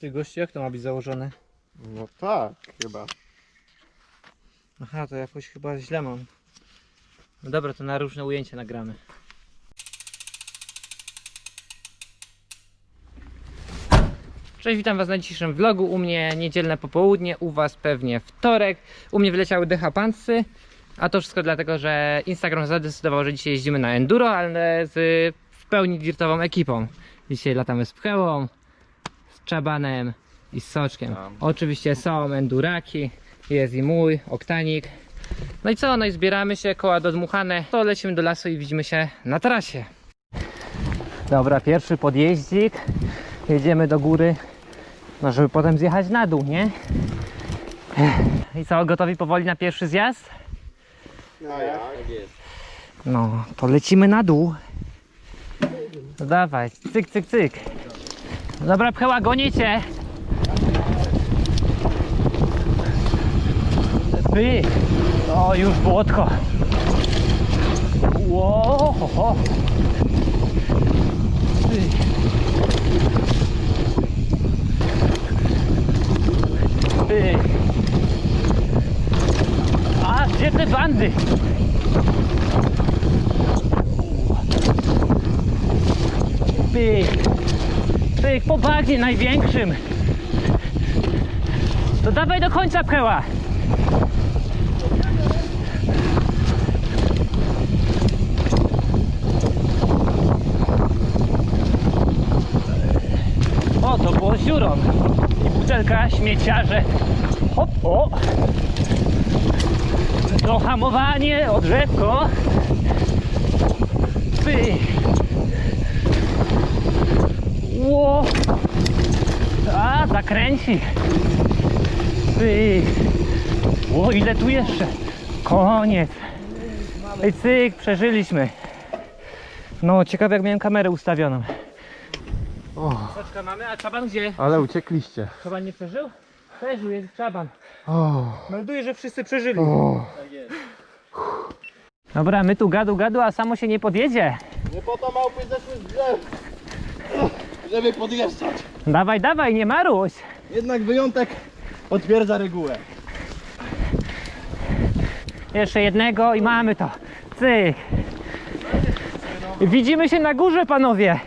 Ty gościu, jak to ma być założone? No tak, chyba. Aha, to jakoś chyba źle mam. No dobra, to na różne ujęcia nagramy. Cześć, witam Was na dzisiejszym vlogu. U mnie niedzielne popołudnie, u Was pewnie wtorek. U mnie wyleciały DH Pantsy, a to wszystko dlatego, że Instagram zadecydował, że dzisiaj jeździmy na enduro, ale z w pełni dirtową ekipą. Dzisiaj latamy z Pchełą, Czabanem i z Soczkiem. Tam. Oczywiście są enduraki, jest i mój, oktanik. No i co, no i zbieramy się, koła dodmuchane, to lecimy do lasu i widzimy się na trasie. Dobra, pierwszy podjeździk. Jedziemy do góry, no żeby potem zjechać na dół, nie? I co, gotowi powoli na pierwszy zjazd? No jak? No, to lecimy na dół. No dawaj, cyk, cyk, cyk. Dobra, pcheła, gonię cię. Ty, o już błotko. Ty. A, gdzie te bandy? Pyk, pyk, po bagnie największym. To dawaj do końca pcheła. O, to było siuron. I butelka, śmieciarze. Hop, o. To hamowanie, odrzewko. Pyk. Ło! A, zakręci. Pyk. Ło, ile tu jeszcze? Koniec. Ej, cyk, przeżyliśmy. No, ciekawe jak miałem kamerę ustawioną. O, Soczka mamy, a czaban gdzie? ale uciekliście. Czaban nie przeżył? Przeżył, jest czaban. O, Melduję, że wszyscy przeżyli. o. Dobra, my tu gadu gadu, a samo się nie podjedzie. Nie po to małpy zeszły z drzew, żeby podjeżdżać. Dawaj, dawaj, nie maruś. Jednak wyjątek potwierdza regułę. Jeszcze jednego i mamy to. Cyk. Widzimy się na górze, panowie.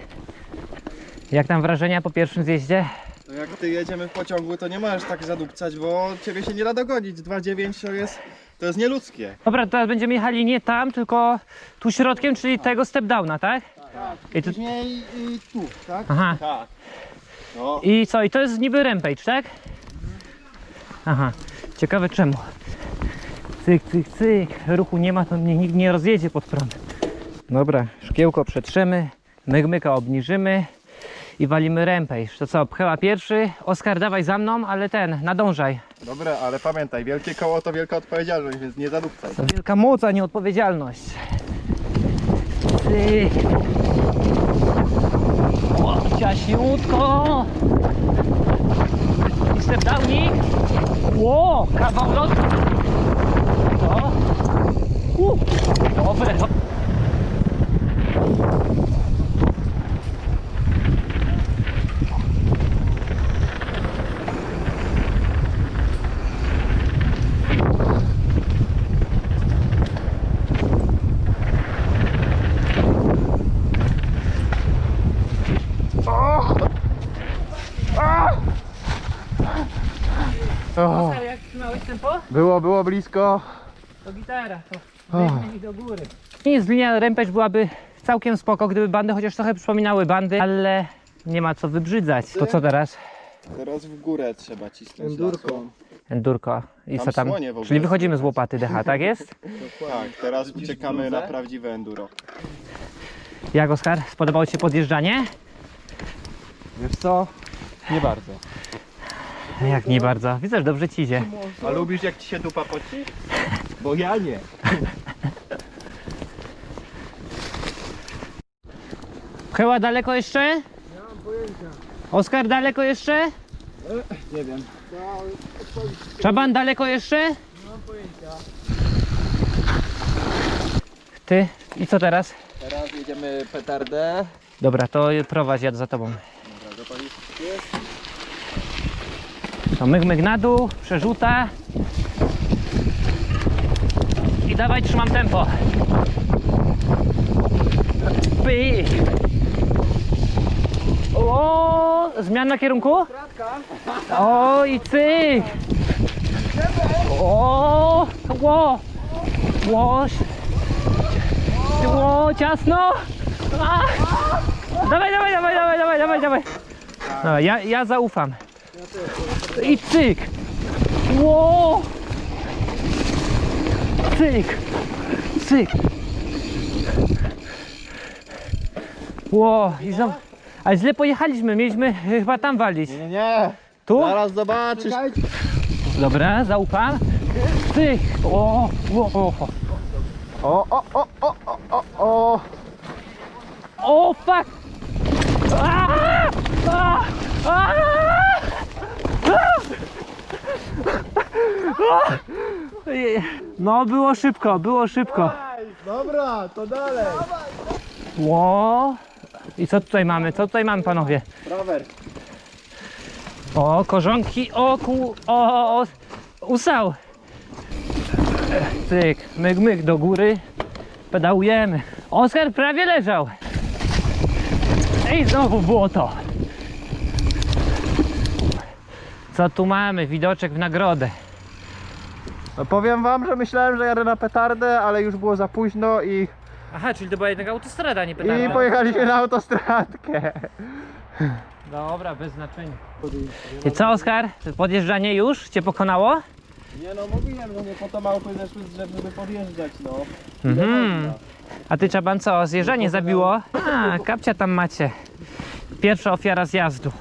Jak tam wrażenia po pierwszym zjeździe? No jak ty jedziemy w pociągu, to nie możesz tak zadupcać, bo ciebie się nie da dogonić. 2,9 to jest, to jest nieludzkie. Dobra, teraz będziemy jechali nie tam, tylko tu środkiem, czyli tego step downa, tak? I, tu, Później y, tu, tak? aha. Tak. No. I co? I to jest niby rampage, tak? Aha. Ciekawe czemu. Cyk, cyk, cyk. Ruchu nie ma, to mnie nikt nie rozjedzie pod prąd. Dobra, szkiełko przetrzemy, mygmyka obniżymy i walimy rampage. To co, pcheła pierwszy, Oskar dawaj za mną, ale ten, nadążaj. Dobra, ale pamiętaj, wielkie koło to wielka odpowiedzialność, więc nie zadupcaj. To wielka moc, a nie odpowiedzialność. Cyk. O, ciaśniutko. I step downik. Ło, kawał lotu. O. U, dobre. O, Oskar, jak trzymałeś tempo? było, było blisko. To gitara, to O. do góry. Nie jest linia Rampage byłaby całkiem spoko, gdyby bandy chociaż trochę przypominały bandy, ale nie ma co wybrzydzać. To co teraz? Teraz w górę trzeba cisnąć. Endurką. Endurko. I Tam co tam? słonie w ogóle Czyli wychodzimy z łopaty DH, tak jest? Tak, teraz uciekamy na prawdziwe enduro. Jak Oskar? Spodobało Ci się podjeżdżanie? Wiesz co? Nie bardzo. Jak nie bardzo. Widzę, że dobrze Ci idzie. A lubisz jak ci się dupa poci? Bo ja nie. Chyła daleko jeszcze? Nie mam pojęcia. Oskar daleko jeszcze? Nie wiem. Czaban daleko jeszcze? Nie mam pojęcia. Ty? I co teraz? Teraz jedziemy petardę. Dobra, to prowadź, jadę za tobą. Dobra, gotowi? To myk, myk na dół, przerzuta. I dawaj, trzymam tempo. Pyk. O, zmiana kierunku? O, i cyk. O, ło, ło, ło, ciasno. A. Dawaj, dawaj, dawaj, dawaj, dawaj, dawaj, dawaj. Dobra, ja, ja zaufam. I cyk. Ło. Cyk. Cyk. Ło, i znowu. Ale źle pojechaliśmy, mieliśmy chyba tam walić. Nie, nie. Tu? Zaraz zobaczysz. Dobra, zaufam. Cyk. O, o, o, o. O, o, o, o, o, o, o. O, fuck! Aaa! Aaa! Aaa! No, było szybko, było szybko. Dobra, to dalej. Ło. I co tutaj mamy? Co tutaj mamy, panowie? Rower. O, korzonki, o, ku, o, o, usał. Cyk, myk, myk do góry. Pedałujemy. Oskar prawie leżał. I znowu błoto. Co tu mamy? Widoczek w nagrodę. No powiem wam, że myślałem, że jadę na petardę, ale już było za późno i, Aha, czyli to była jednak autostrada, nie i pojechaliśmy na autostradkę. Dobra, bez znaczenia. I co, Oskar? Podjeżdżanie już cię pokonało? Nie no, mówiłem, że nie po to małpy zeszły z drzew, żeby podjeżdżać, no. Mhm. A ty Czaban co, zjeżdżanie zabiło? A, kapcia tam macie. Pierwsza ofiara zjazdu.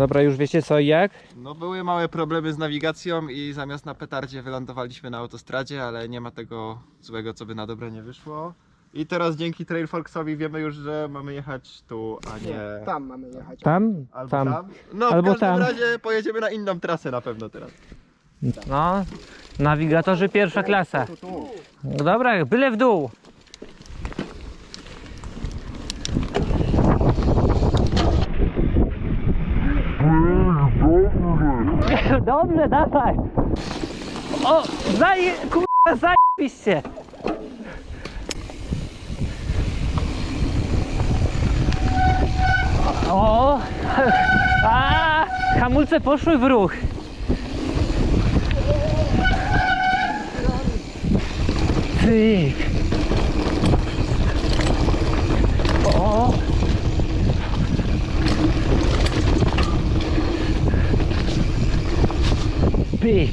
Dobra, już wiecie co i jak? No były małe problemy z nawigacją i zamiast na petardzie wylądowaliśmy na autostradzie, ale nie ma tego złego, co by na dobre nie wyszło. I teraz dzięki Trailfolksowi wiemy już, że mamy jechać tu, a nie... Tam mamy jechać. Tam? Albo tam. tam. No w Albo każdym tam. razie pojedziemy na inną trasę na pewno teraz. No, nawigatorzy pierwsza klasa. No dobra, byle w dół. Dobrze, dawaj. O, zaje, kurwa, zajebiście. O, a, hamulce poszły w ruch. Cyk. Pyk.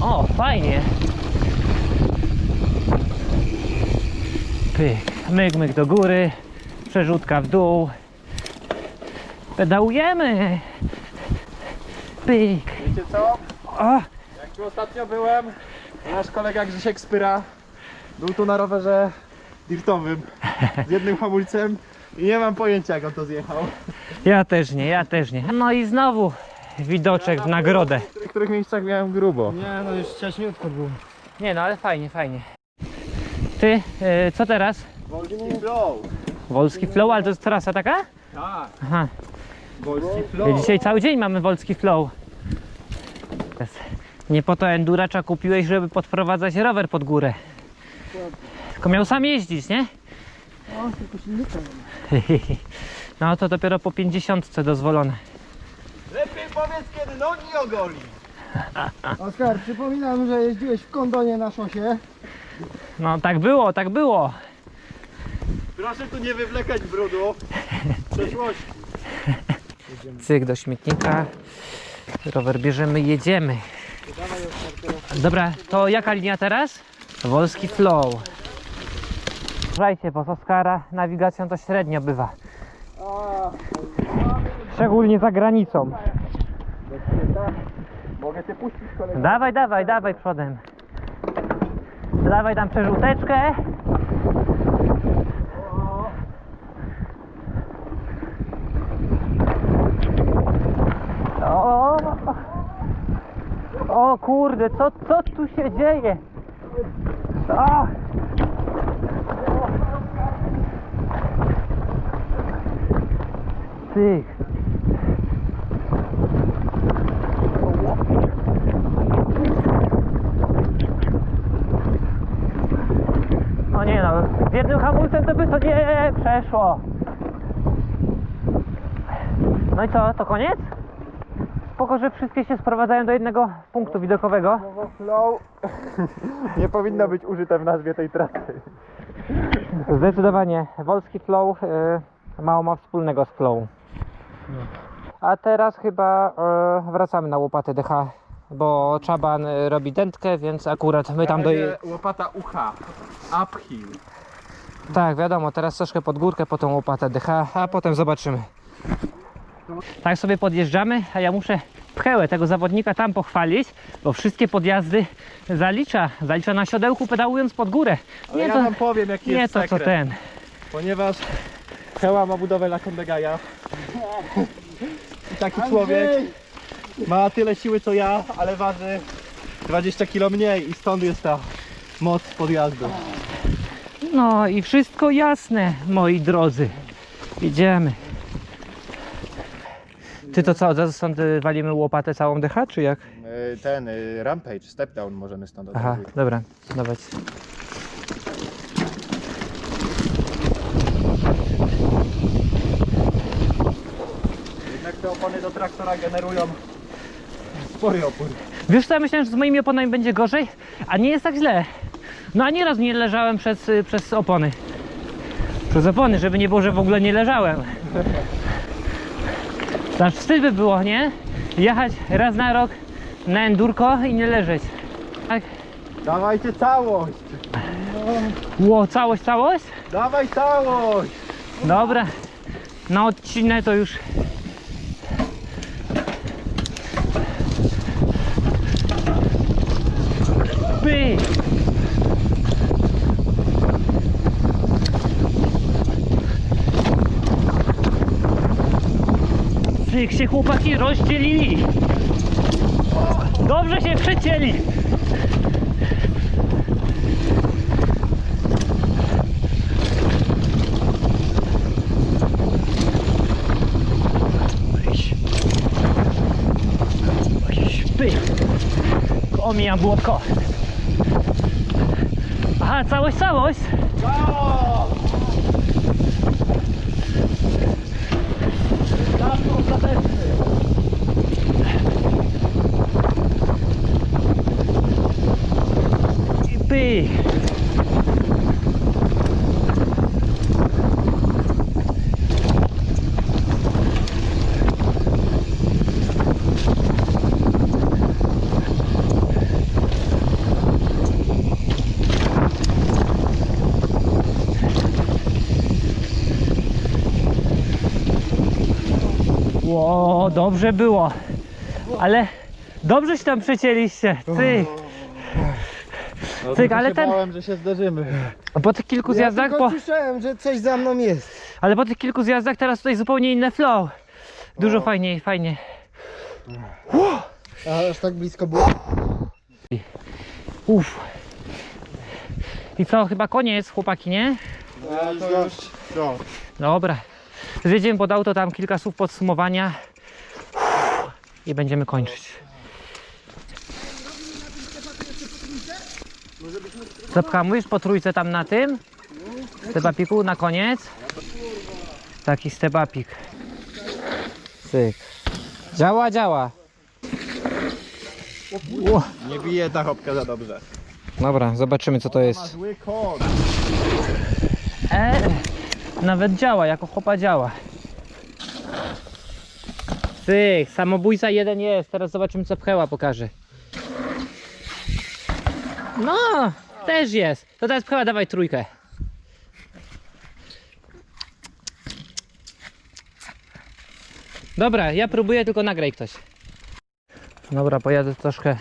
O, fajnie. Pyk. Myk, myk do góry. Przerzutka w dół. Pedałujemy. Pyk. Wiecie co? O, Jak tu ostatnio byłem, nasz kolega Grzesiek Spyra był tu na rowerze dirtowym z jednym hamulcem i nie mam pojęcia jak on to zjechał. ja też nie, ja też nie. No i znowu widoczek w nagrodę. W niektórych miejscach miałem grubo. Nie, no już ciaśniutko było. Nie no, ale fajnie, fajnie. Ty, e, co teraz? Wolski flow. Wolski Flow, ale to jest trasa taka? Tak, Aha. Wolski Dzisiaj cały dzień mamy Wolski Flow. Nie po to enduracza kupiłeś, żeby podprowadzać rower pod górę. Tylko miał sam jeździć, nie? O, tylko silnika nie ma. No to dopiero po 50 dozwolone. Lepiej powiedz kiedy nogi ogoli. Oskar, przypominam, że jeździłeś w kondonie na szosie. No tak było, tak było. Proszę tu nie wywlekać brudu. Przeszłości. Cyk do śmietnika. Rower bierzemy, jedziemy. Dobra, to jaka linia teraz? Wolski Flow. Uważajcie, bo z Oskara nawigacją to średnio bywa. Szczególnie za granicą. Mogę cię puścić kolego. Dawaj, dawaj, dawaj przodem. Dawaj tam przerzuteczkę. O, o, O kurde, co, co tu się dzieje? A! Ty. No nie no, z jednym hamulcem to by to nie przeszło. No i co, to koniec? Spoko, że wszystkie się sprowadzają do jednego punktu widokowego. Flow nie powinno być użyte w nazwie tej trasy. Zdecydowanie, Wolski Flow y, mało ma wspólnego z Flow. A teraz chyba y, wracamy na łopatę DH, bo Czaban y, robi dętkę, więc akurat my tam do... Łopata UH. Uphill. Tak, wiadomo, teraz troszkę pod górkę po tą łopatę DH, a potem zobaczymy. Tak sobie podjeżdżamy, a ja muszę pchełę tego zawodnika tam pochwalić, bo wszystkie podjazdy zalicza, zalicza na siodełku pedałując pod górę. Ale ja wam powiem jaki nie jest to co sekret. ten. Ponieważ Heła ma budowę Lakondegaja. I taki człowiek ma tyle siły co ja, ale waży 20 kg mniej i stąd jest ta moc podjazdu. No i wszystko jasne, moi drodzy. Idziemy. Ty to co, od razu stąd y, walimy łopatę całą DH, czy jak? Ten rampage, step down możemy stąd Aha, dobra, dawać. Jednak te opony do traktora generują spory opór. Wiesz co, ja myślałem, że z moimi oponami będzie gorzej, a nie jest tak źle. No ani raz nie leżałem przez, y, przez opony. Przez opony, żeby nie było, że w ogóle nie leżałem. Znaczy wstyd by było, nie? Jechać raz na rok na endurko i nie leżeć. Tak? Dawajcie całość! Ło, całość, całość? Dawaj całość! Dobra. Na odcinek to już. By! Cyk się chłopaki rozdzielili. Dobrze się przecięli. Omijam błotko. Aha, całość, całość. I Ło, dobrze było. Ale dobrze się tam przecięliście. Cyk. No, Cyk, ale ten- bałem, że się zderzymy. Po tych kilku Ja zjazdach, tylko po, słyszałem, że coś za mną jest. ale po tych kilku zjazdach teraz tutaj zupełnie inne flow. Dużo fajniej, fajnie. A aż tak blisko było. Uff. I co, chyba koniec, chłopaki, nie? A to już co? Dobra. Zjedziemy pod auto, tam kilka słów podsumowania. Uff. I będziemy kończyć. Zapkamujesz po trójce tam na tym? Stebapiku na koniec? Taki stebapik. Cyk. Działa, działa. Ło. Nie bije ta hopka za dobrze. Dobra, zobaczymy co to Ma jest. zły kod. E, nawet działa, jako chopa działa. Cyk, samobójca jeden jest. Teraz zobaczymy co pcheła pokaże. No, też jest. To teraz pcheła, dawaj trójkę. Dobra, ja próbuję, tylko nagraj ktoś. Dobra, pojadę troszkę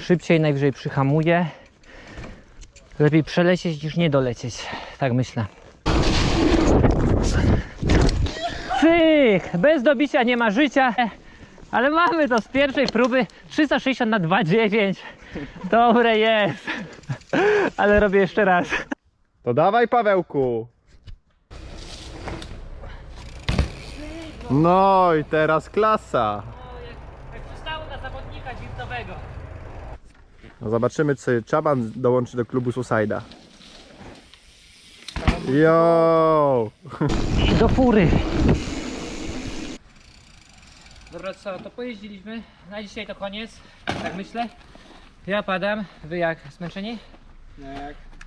szybciej, najwyżej przyhamuję. Lepiej przelecieć niż nie dolecieć. Tak myślę. Cyk! Bez dobicia nie ma życia. Ale mamy to z pierwszej próby 360 na 2,9. Dobre jest. Ale robię jeszcze raz. To dawaj Pawełku! No i teraz klasa! Jak przystało na zawodnika dzirtowego. No zobaczymy czy Czaban dołączy do klubu Suicida. Yo! I do fury. Dobra, co, to pojeździliśmy. Na dzisiaj to koniec. Tak myślę. Ja padam. Wy jak? Zmęczeni?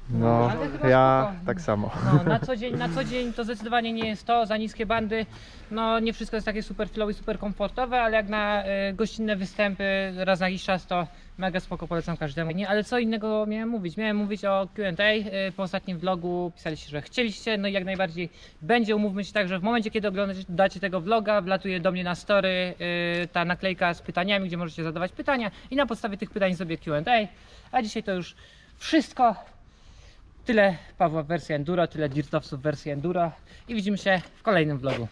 No, Ale chyba ja spoko. tak samo. No, na co dzień, na co dzień to zdecydowanie nie jest to, za niskie bandy, no nie wszystko jest takie super flow i super komfortowe, ale jak na y, gościnne występy raz na jakiś czas to mega spoko polecam każdemu. Nie, ale co innego miałem mówić? Miałem mówić o Q&A, y, po ostatnim vlogu pisaliście, że chcieliście, no i jak najbardziej będzie, umówmy się tak, że w momencie kiedy oglądacie tego vloga, wlatuje do mnie na story y, ta naklejka z pytaniami, gdzie możecie zadawać pytania i na podstawie tych pytań sobie Q&A, a dzisiaj to już wszystko. Tyle Pawła wersji Enduro, tyle Dirtowców wersji Enduro i widzimy się w kolejnym vlogu.